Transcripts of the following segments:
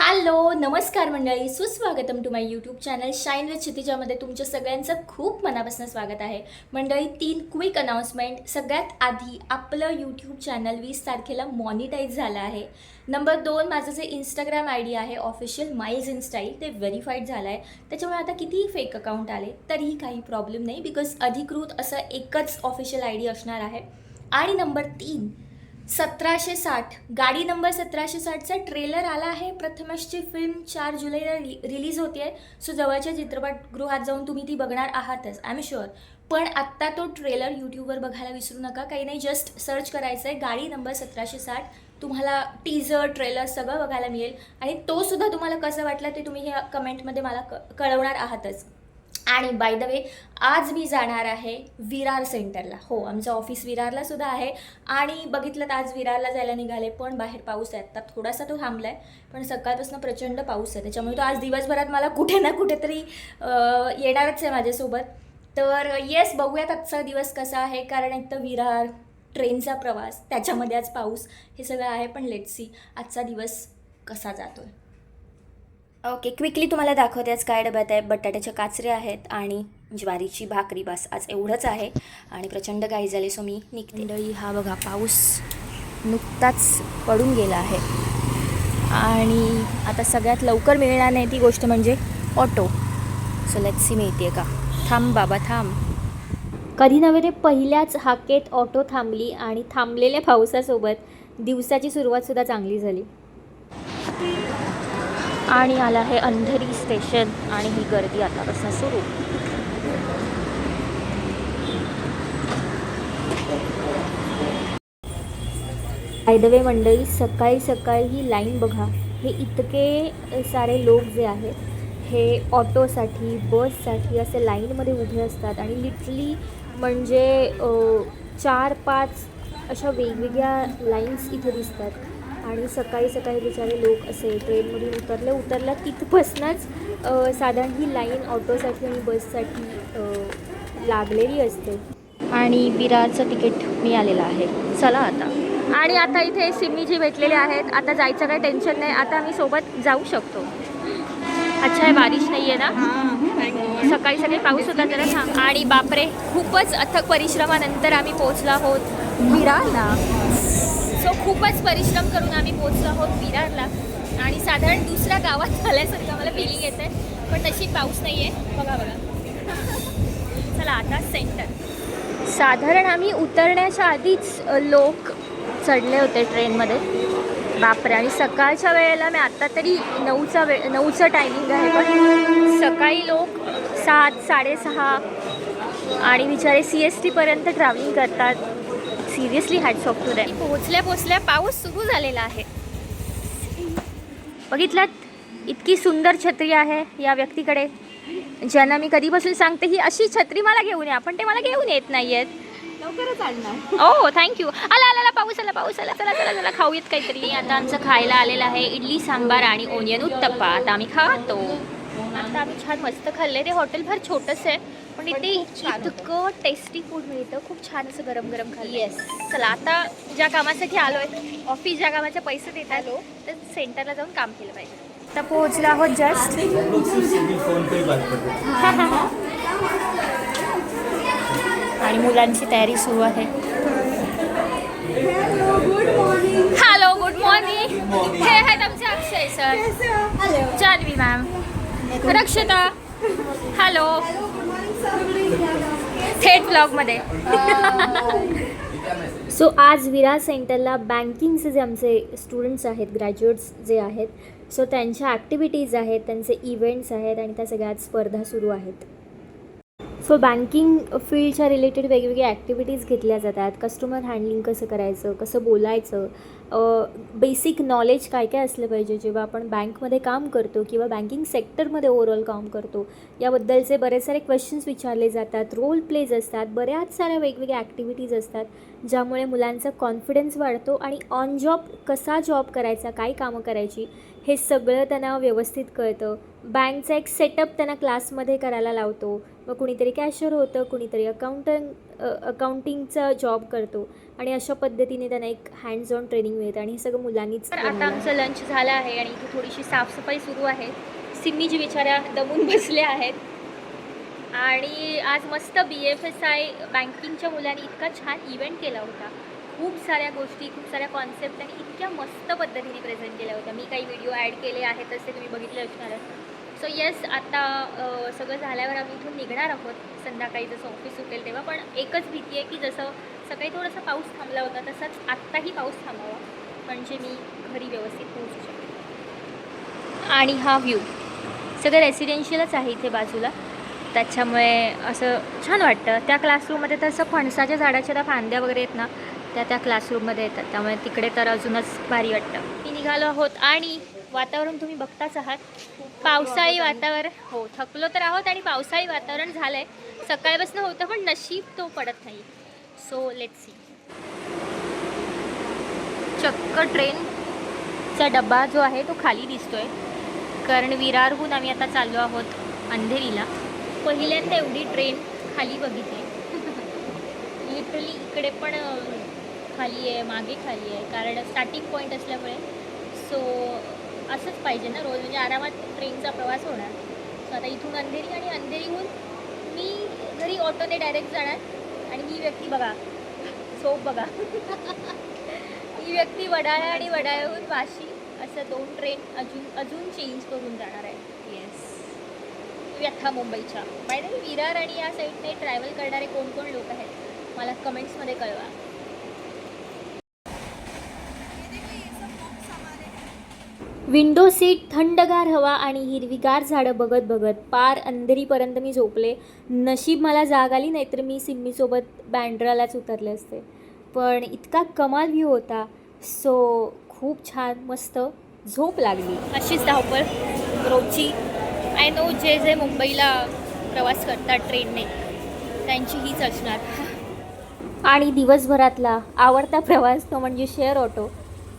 Hello नमस्कार मंडळी. सुस्वागतम to my YouTube channel shine with क्षितिजामध्ये तुमच्या सगळ्यांचं खूप मनापासून स्वागत आहे. मंडळी तीन क्विक अनाउन्समेंट सगळ्यात आधी आपलं यूट्यूब चॅनल वीस तारखेला मॉनिटाईज झालं आहे. नंबर दोन माझं जे इंस्टाग्राम आय डी आहे ऑफिशियल माईज इन स्टाईल ते व्हेरीफाईड झालं आहे त्याच्यामुळे आता कितीही फेक अकाउंट आले तरीही काही प्रॉब्लेम नाही बिकॉज अधिकृत असं एकच ऑफिशियल आय डी असणार आहे. आणि नंबर तीन सतराशे साठ. गाडी नंबर सतराशे साठचा ट्रेलर आला आहे. प्रथमेशची फिल्म चार जुलैला रि रिलीज होते आहे सो जवळच्या चित्रपटगृहात जाऊन तुम्ही ती बघणार आहातच आय एम शुअर पण आत्ता तो ट्रेलर यूट्यूबवर बघायला विसरू नका. काही नाही जस्ट सर्च करायचं आहे गाडी नंबर सतराशे साठ. तुम्हाला टीजर ट्रेलर सगळं बघायला मिळेल. आणि तोसुद्धा तुम्हाला कसं वाटलं ते तुम्ही ह्या कमेंटमध्ये मला क कळवणार आहातच. आणि बाय द वे आज मी जाणार आहे विरार सेंटरला. हो आमचं ऑफिस विरारला सुद्धा आहे. आणि बघितलं तर आज विरारला जायला निघाले पण बाहेर पाऊस आहे. आता थोडासा तो थांबला आहे पण सकाळपासून प्रचंड पाऊस आहे. त्याच्यामुळे तो आज दिवसभरात मला कुठे ना कुठेतरी येणारच आहे माझ्यासोबत. तर येस बघूयात आजचा दिवस कसा आहे. कारण एक तर विरार ट्रेनचा प्रवास त्याच्यामध्ये आज पाऊस हे सगळं आहे पण लेट सी आजचा दिवस कसा जातोय. ओके क्विकली तुम्हाला दाखवते आज काय डब्यात आहे. बटाट्याच्या काचऱ्या आहेत आणि ज्वारीची भाकरी. बस आज एवढंच आहे. आणि प्रचंड काही झाले सो मी निघते. मंडळी हा बघा पाऊस नुकताच पडून गेला आहे. आणि आता सगळ्यात लवकर मिळणार नाही ती गोष्ट म्हणजे ऑटो. सो लेट्स सी मिळते का? थांब बाबा थांब. कधी नव्हे ते पहिल्याच हाकेत ऑटो थांबली आणि थांबलेल्या पावसासोबत दिवसाची सुरुवातसुद्धा चांगली झाली. आणि आला आहे अंधेरी स्टेशन आणि ही गर्दी आतापासून सुरू? वे मंडळी सकाळी सकाळी ही लाईन बघा. हे इतके सारे लोक जे आहेत हे ऑटोसाठी बससाठी असे लाईनमध्ये उभे असतात आणि लिटली म्हणजे चार पाच अशा वेगवेगळ्या लाईन्स इथे दिसतात. आणि सकाळी सकाळी बिचारे लोक असे ट्रेनमधून उतरल्या उतरल्या तिथपासूनच साधारण ही लाईन ऑटोसाठी आणि बससाठी लागलेली असते. आणि विरारचं तिकीट मिळालेलं आहे. चला आता. आणि आता इथे सिमीजी भेटलेले आहेत. आता जायचं काही टेन्शन नाही. आता आम्ही सोबत जाऊ शकतो. अच्छा आहे बारिश नाही आहे ना सकाळी सकाळी पाऊस होता जरा थांब. आणि बापरे खूपच अथक परिश्रमानंतर आम्ही पोहोचलो आहोत विरारला. सो खूपच परिश्रम करून आम्ही पोचलो आहोत विरारला. आणि साधारण दुसऱ्या गावात झाल्यासारखं मला फिलिंग आहे पण तशी पाऊस नाही आहे बघा बघा. चला आता सेंटर साधारण आम्ही उतरण्याच्या आधीच लोक चढले होते ट्रेनमध्ये. बापरे आणि सकाळच्या वेळेला मी आत्ता तरी नऊचा वेळ नऊचं टायमिंग आहे पण सकाळी लोक सात साडेसहा आणि बिचारे सी एस टीपर्यंत ट्रॅव्हलिंग करतात. Seriously hats off to them पोहोचल्या पोहोचल्या पाऊस सुरू झालेला आहे. बघितलात? इतकी सुंदर छत्री आहे या व्यक्तीकडे. ज्यांना मी कधीपासून सांगते ही अशी छत्री मला घेऊन ये. आपण ते मला घेऊन येत नाही आहेत लवकरच आणणार. ओ थँक्यू आला आला आला पाऊस आला पाऊस आला. चला चला चला खाऊयात काहीतरी. आता आमचं खायला आलेलं आहे इडली सांबार आणि ओनियन उत्तप्पा. आता आम्ही खातो. आता आम्ही छान मस्त खाल्ले ते हॉटेल फार छोटंसं आहे. पण इथे. इतकं टेस्टी फूड मिळतं. खूप छान असं गरम गरम खाल्लं. येस चला आता ज्या कामासाठी आलोय ऑफिस ज्या कामाचे पैसे देतात तर सेंटरला जाऊन काम केलं पाहिजे. आता पोहोचलो आहोत जस्ट हम लोग सिर्फ सिंगल फोन पे ही बात करते हैं आणि मुलांची तयारी सुरू आहे. हॅलो गुड मॉर्निंग हे आहेत आमचे Akshay sir Janhvi ma'am Rakshata. Hello थेट ब्लॉगमध्ये. सो आज विरा सेंटरला बँकिंगचे जे आमचे स्टुडंट्स आहेत ग्रॅज्युएट्स जे आहेत सो त्यांच्या ॲक्टिव्हिटीज आहेत त्यांचे इव्हेंट्स आहेत आणि त्या सगळ्यात स्पर्धा सुरू आहेत. सो बँकिंग फील्डच्या रिलेटेड वेगवेगळ्या ॲक्टिव्हिटीज घेतल्या जातात. कस्टमर हँडलिंग कसं करायचं कसं बोलायचं बेसिक नॉलेज काय काय असलं पाहिजे? जेव्हा आपण बँकमध्ये काम करतो किंवा बँकिंग सेक्टरमध्ये ओव्हरऑल काम करतो याबद्दलचे बरेच सारे क्वेश्चन्स विचारले जातात रोल प्लेज असतात बऱ्याच साऱ्या वेगवेगळ्या ॲक्टिव्हिटीज असतात ज्यामुळे मुलांचा कॉन्फिडन्स वाढतो आणि ऑन जॉब कसा जॉब करायचा काय कामं करायची हे सगळं त्यांना व्यवस्थित कळतं. बँकचा एक सेटअप त्यांना क्लासमध्ये करायला लावतो. मग कुणीतरी कॅशियर होतं कुणीतरी अकाउंटंट अकाउंटिंगचा जॉब करतो. आणि अशा पद्धतीने त्यांना एक हँड्स ऑन ट्रेनिंग मिळतं आणि हे सगळं मुलांनीच आता. आमचं लंच झालं आहे आणि इथे थोडीशी साफसफाई सुरू आहे. सिम्मीजी बिचाऱ्या दमून बसल्या आहेत. आणि आज मस्त बी एफ एस आय बँकिंगच्या मुलांनी इतका छान इव्हेंट केला होता. खूप साऱ्या गोष्टी खूप साऱ्या कॉन्सेप्ट त्यांनी इतक्या मस्त पद्धतीने प्रेझेंट केल्या होत्या. मी काही व्हिडिओ ॲड केले आहेत तसे तुम्ही बघितले असणार. सो येस आता सगळं झाल्यावर आम्ही इथून निघणार आहोत. संध्याकाळी जसं ऑफिस सुटेल तेव्हा. पण एकच भीती आहे की जसं सकाळी थोडासा पाऊस थांबला होता तसाच आत्ताही पाऊस थांबावा. म्हणजे मी घरी व्यवस्थित पोहोचू शकते. आणि हा व्ह्यू सगळं रेसिडेन्शियलच आहे इथे बाजूला. त्याच्यामुळे असं छान वाटतं. त्या क्लासरूममध्ये तर असं फणसाच्या झाडाच्या त्या फांद्या वगैरे आहेत ना त्या त्या क्लासरूममध्ये येतात. त्यामुळे तिकडे तर अजूनच भारी वाटतं. मी निघालो आहोत आणि वातावरण तुम्ही बघताच आहात. पावसाळी वातावरण हो थकलो तर आहोत आणि पावसाळी वातावरण झालं आहे सकाळपासून होतं पण नशीब तो पडत नाही. सो लेट सी चक्क ट्रेनचा डबा जो आहे तो खाली दिसतोय. कारण विरारहून आम्ही आता चाललो आहोत अंधेरीला. पहिल्यांदा एवढी ट्रेन खाली बघितली. लिटरली इकडे पण खाली आहे मागे खाली आहे. कारण स्टार्टिंग पॉईंट असल्यामुळे. सो असंच पाहिजे ना रोज म्हणजे आरामात ट्रेनचा प्रवास होणार. सो आता इथून अंधेरी आणि अंधेरीहून मी घरी ऑटोने डायरेक्ट जाणार आणि ही व्यक्ती बघा. झोप बघा. ही व्यक्ती वडाळा आणि वडाळ्याहून वाशी असं दोन ट्रेन अजून अजून चेंज करून जाणार आहे. येस व्यथा मुंबईच्या. आहे विरार आणि या साईडने ट्रॅव्हल करणारे कोण कोण लोक आहेत? मला कमेंट्समध्ये कळवा. विंडो सीट थंडगार हवा आणि हिरवीगार झाडं बघत बघत पार अंधेरीपर्यंत मी झोपले. नशीब मला जाग आली नाही तर मी सिम्मीसोबत बँड्रालाच उतरले असते. पण इतका कमाल व्ह्यू होता. सो खूप छान मस्त झोप लागली. अशीच धावपळ रोजची. आय नो जे जे मुंबईला प्रवास करतात ट्रेनने त्यांची हीच असणार. आणि दिवसभरातला आवडता प्रवास तो म्हणजे शेअर ऑटो.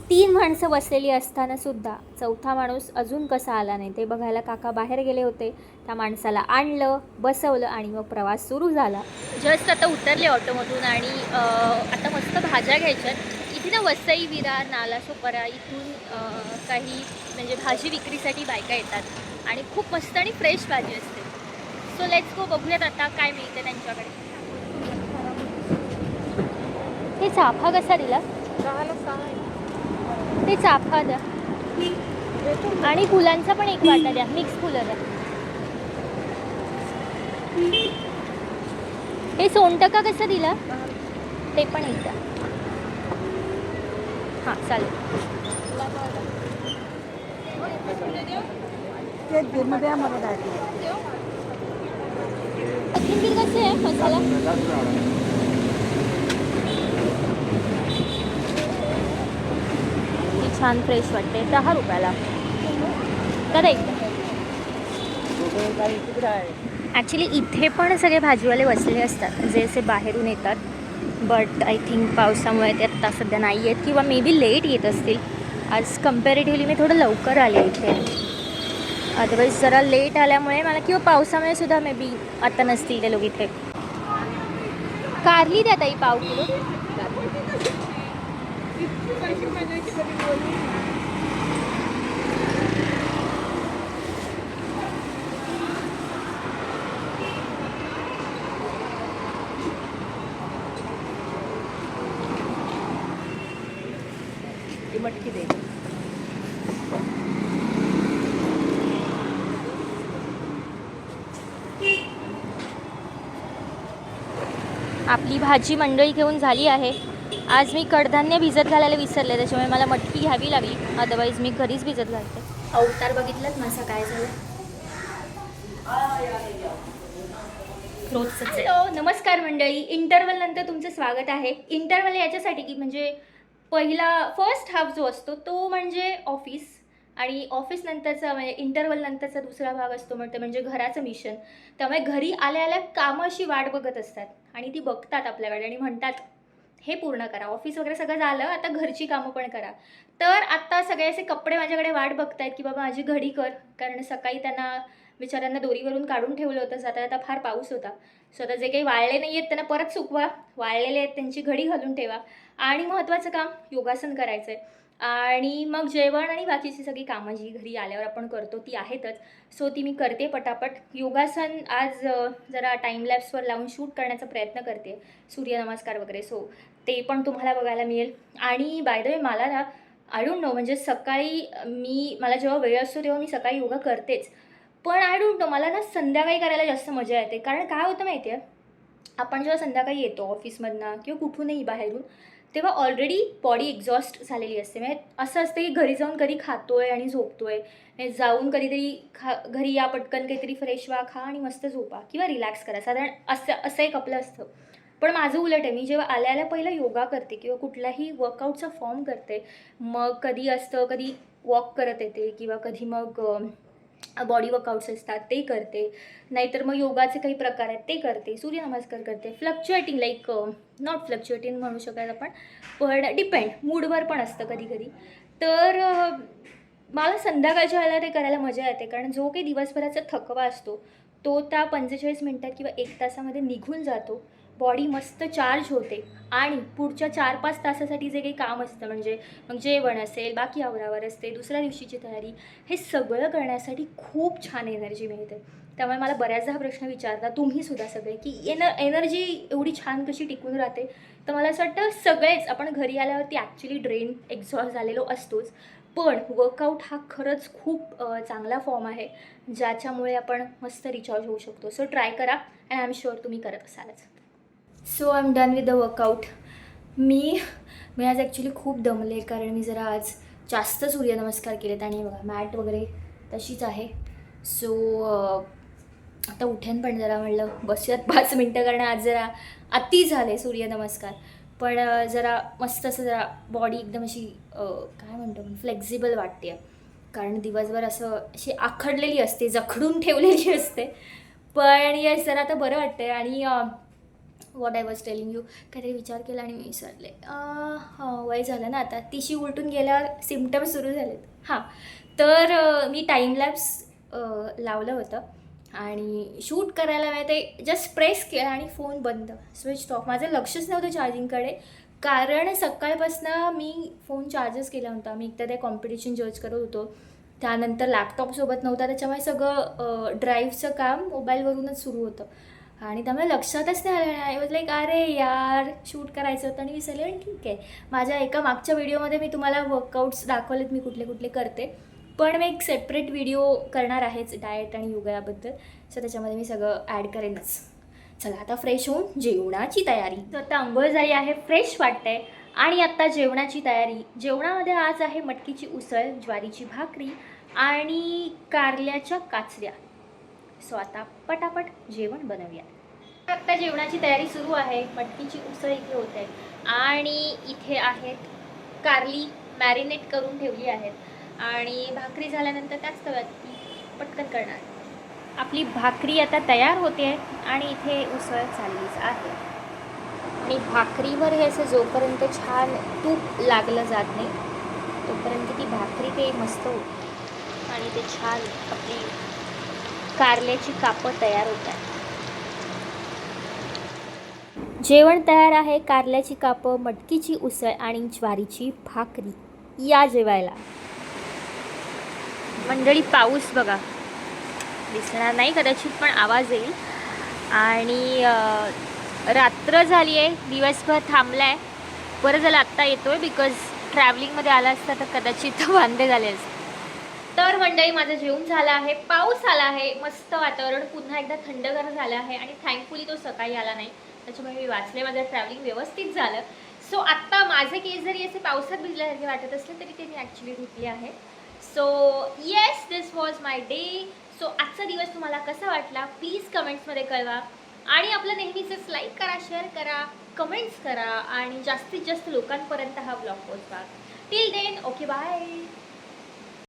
तीन माणसं बसलेली असताना सुद्धा. चौथा माणूस अजून कसा आला नाही? ते बघायला काका बाहेर गेले होते. त्या माणसाला आणलं बसवलं आणि मग प्रवास सुरू झाला. जस्ट आता उतरले ऑटोमधून आणि अं, आता मस्त भाज्या घ्यायच्यात इथे ना वसई विरार नालासोपारा इथून अं, काही म्हणजे भाजी विक्रीसाठी बायका येतात. आणि खूप मस्त आणि फ्रेश भाजी असते. सो लेट्स गो बघूयात आता काय मिळते त्यांच्याकडे. हे चाफा कसा दिला? ते चाफा द्या. आणि फुलांचा पण एक वाटा द्या. मिक्स फुलं द्या. हे सोनटका कसं दिला? ते पण एकदा. हां चालेल. कोथिंबीर कसे आहे मसाला? छान फ्रेश वाटते. दहा रुपयाला. तर एकदा ॲक्च्युली इथे पण सगळे भाजीवाले बसले असतात. जे असे बाहेरून येतात. बट आय थिंक पावसामुळे ते आत्ता सध्या नाही आहेत किंवा मे बी लेट येत असतील. आज कम्पॅरेटिव्हली मी थोडं लवकर आले इथे. अदरवाईज जरा लेट आल्यामुळे मला किंवा पावसामुळे सुद्धा मे बी आता नसतील ते लोक इथे. कारली द्या ताई पाव किलो. आपली भाजी मंडळी घेऊन झाली आहे. आज मी कडधान्य भिजत घालायला विसरले त्याच्यामुळे मला मटकी घ्यावी लागली. अदरवाईज मी घरीच भिजत घालते. अवतार बघितलात माझा काय झालं? रोजच हॅलो नमस्कार मंडळी. इंटरवल नंतर तुमचं स्वागत आहे. इंटरवल याच्यासाठी की म्हणजे पहिला फर्स्ट हाफ जो असतो तो म्हणजे ऑफिस आणि ऑफिस नंतरचा म्हणजे इंटरवल नंतरचा दुसरा भाग असतो म्हणतो म्हणजे घराचं मिशन त्यामुळे घरी आल्या आल्या कामं अशी वाट बघत असतात आणि ती बघतात आपल्याकडे आणि म्हणतात हे पूर्ण करा. ऑफिस वगैरे सगळं झालं आता घरची कामं पण करा. तर आता सगळे असे कपडे माझ्याकडे वाट बघतायत की बाबा माझी घडी कर. कारण सकाळी त्यांना बिचाऱ्यांना दोरीवरून काढून ठेवलं होतं. जाता जाता फार पाऊस होता. सो आता जे काही वाळले नाही आहेत त्यांना परत सुकवा. वाळलेले आहेत त्यांची घडी घालून ठेवा. आणि महत्त्वाचं काम योगासन करायचं आहे आणि मग जेवण आणि बाकीची सगळी कामं जी घरी आल्यावर आपण करतो ती आहेतच. सो ती मी करते पटापट. योगासन आज जरा टाईम लॅब्सवर लावून शूट करण्याचा प्रयत्न करते. सूर्यनमस्कार वगैरे. सो ते पण तुम्हाला बघायला मिळेल. आणि बाय द वे मला ना आय डोंट नो म्हणजे सकाळी मी मला जेव्हा वेळ असतो तेव्हा मी सकाळी योगा करतेच. पण आय डोंट नो मला ना संध्याकाळी करायला जास्त मजा येते. कारण काय होतं माहिती आहे आपण जेव्हा संध्याकाळी येतो ऑफिसमधनं किंवा कुठूनही बाहेरून तेव्हा ऑलरेडी बॉडी एक्झॉस्ट झालेली असते. म्हणजे असं असतं की घरी जाऊन कधी खातो आहे आणि झोपतो आहे म्हणजे जाऊन कधीतरी खा घरी या पटकन काहीतरी फ्रेश व्हा खा आणि मस्त झोपा किंवा रिलॅक्स करा. साधारण असं असं एक आपलं असतं. पण माझं उलट आहे मी जेव्हा आल्या आल्या पहिलं योगा करते किंवा कुठलाही वर्कआउटचा फॉर्म करते मग कधी असतं कधी वॉक करत येते किंवा कधी मग बॉडी वर्कआउट्स असतात ते करते. नाहीतर मग योगाचे काही प्रकार आहेत ते करते. सूर्यनमस्कार करते. फ्लक्च्युएटिंग लाईक नॉट फ्लक्च्युएटिंग म्हणू शकत आपण पण डिपेंड मूडवर पण असतं कधी कधी तर uh, मला संध्याकाळच्या वेळेला ते करायला मजा येते. कारण जो काही दिवसभराचा थकवा असतो तो त्या पंचेचाळीस मिनटात किंवा एक तासामध्ये निघून जातो. बॉडी मस्त चार्ज होते. आणि पुढच्या चार पाच तासासाठी जे काही काम असतं म्हणजे मग जेवण असेल बाकी आवरावर असते दुसऱ्या दिवशीची तयारी हे सगळं करण्यासाठी खूप छान एनर्जी मिळते. त्यामुळे मला बऱ्याचदा हा प्रश्न विचारता तुम्हीसुद्धा सगळे की एन एनर्जी एवढी छान कशी टिकून राहते? तर मला असं वाटतं सगळेच आपण घरी आल्यावरती ॲक्च्युली ड्रेन एक्झॉस्ट झालेलो असतोच. पण वर्कआउट हा खरंच खूप चांगला फॉर्म आहे ज्याच्यामुळे आपण मस्त रिचार्ज होऊ शकतो. सो ट्राय करा अँड आय एम शुअर तुम्ही करत असालच. So I am done with the workout मी मी आज ॲक्च्युली खूप दमले कारण मी जरा आज जास्त सूर्यनमस्कार केलेत आणि बघा मॅट वगैरे तशीच आहे. सो आता उठेन पण जरा म्हणलं बसूयात पाच मिनटं कारण आज जरा अति झाले सूर्यनमस्कार. पण जरा मस्त असं जरा बॉडी एकदम अशी काय म्हणतो आपण फ्लेक्झिबल वाटते कारण दिवसभर असं अशी आखडलेली असते जखडून ठेवलेली असते. पण यस जरा आता बरं वाटतं आणि what I was telling you काहीतरी विचार केला आणि मी विसरले. हां हो, वय झालं ना आता. तिशी उलटून गेल्यावर सिमटम्स सुरू झालेत. हां. तर मी टाईम लॅब्स लावलं होतं. आणि शूट करायला मी ते जस्ट प्रेस केलं आणि फोन बंद. स्विच ऑफ माझं लक्षच नव्हतं चार्जिंगकडे कारण सकाळपासनं मी फोन चार्जच केला होता. मी एकतर ते कॉम्पिटिशन जज करत होतो. त्यानंतर लॅपटॉपसोबत नव्हता. त्याच्यामुळे सगळं ड्राईव्हचं काम मोबाईलवरूनच सुरू होतं. आणि त्यामुळे लक्षातच नाही आलं आय वॉज लाईक अरे यार शूट करायचं होतं. आणि विसरले. आणि ठीक आहे. माझ्या एका मागच्या व्हिडिओमध्ये मी तुम्हाला वर्कआउट्स दाखवलेत. मी कुठले कुठले करते. पण मी एक सेपरेट व्हिडिओ करणार आहेच डाएट आणि योगाबद्दल. सो त्याच्यामध्ये मी सगळं ॲड करेनच. चला आता फ्रेश होऊन जेवणाची तयारी. तर आता आंघोळ झाली आहे फ्रेश वाटतंय. आणि आत्ता जेवणाची तयारी. जेवणामध्ये आज आहे मटकीची उसळ ज्वारीची भाकरी आणि कारल्याच्या काचऱ्या. सो आता पटापट जेवण बनवूया. आत्ता जेवणाची तयारी सुरू आहे मटकीची उसळ इथे होत आहे. आणि इथे आहेत कारली मॅरिनेट करून ठेवली आहेत. आणि भाकरी झाल्यानंतर त्याच तव्यात ती पटकन करणार. आपली भाकरी आता तयार होते आहे आणि इथे उसळ चाललीच आहे. आणि भाकरीवर हे असं जोपर्यंत छान तूप लागलं जात नाही तोपर्यंत ती भाकरी ते मस्त होती. आणि ते छान आपली कारल्याची कापं तयार होतात. जेवण तयार आहे कारल्याची कापं मटकीची उसळ आणि ज्वारीची भाकरी. या जेवायला. मंडळी पाऊस बघा. दिसणार नाही कदाचित पण आवाज येईल. आणि रात्र झाली आहे दिवसभर थांबला आहे बरं झालं आत्ता येतो आहे बिकॉज ट्रॅव्हलिंगमध्ये आला असता तर कदाचित वांदे झाले असते तर मंडळी माझं जेवण झालं आहे पाऊस आला आहे मस्त वातावरण पुन्हा एकदा थंडगार झालं आहे आणि थँकफुली तो सकाळी आला नाही. त्याच्यामुळे मी वाचले माझं ट्रॅव्हलिंग व्यवस्थित झालं. सो आत्ता माझे केस जरी असे पावसात भिजल्यासारखे वाटत असले तरी ते मी ॲक्च्युली धुतले आहे so yes this was my day so आजचा दिवस तुम्हाला कसा वाटला? प्लीज कमेंट्समध्ये कळवा. आणि आपलं नेहमीचंच लाईक करा शेअर करा कमेंट्स करा आणि जास्तीत जास्त लोकांपर्यंत हा ब्लॉग पोचवा टिल देन ओके बाय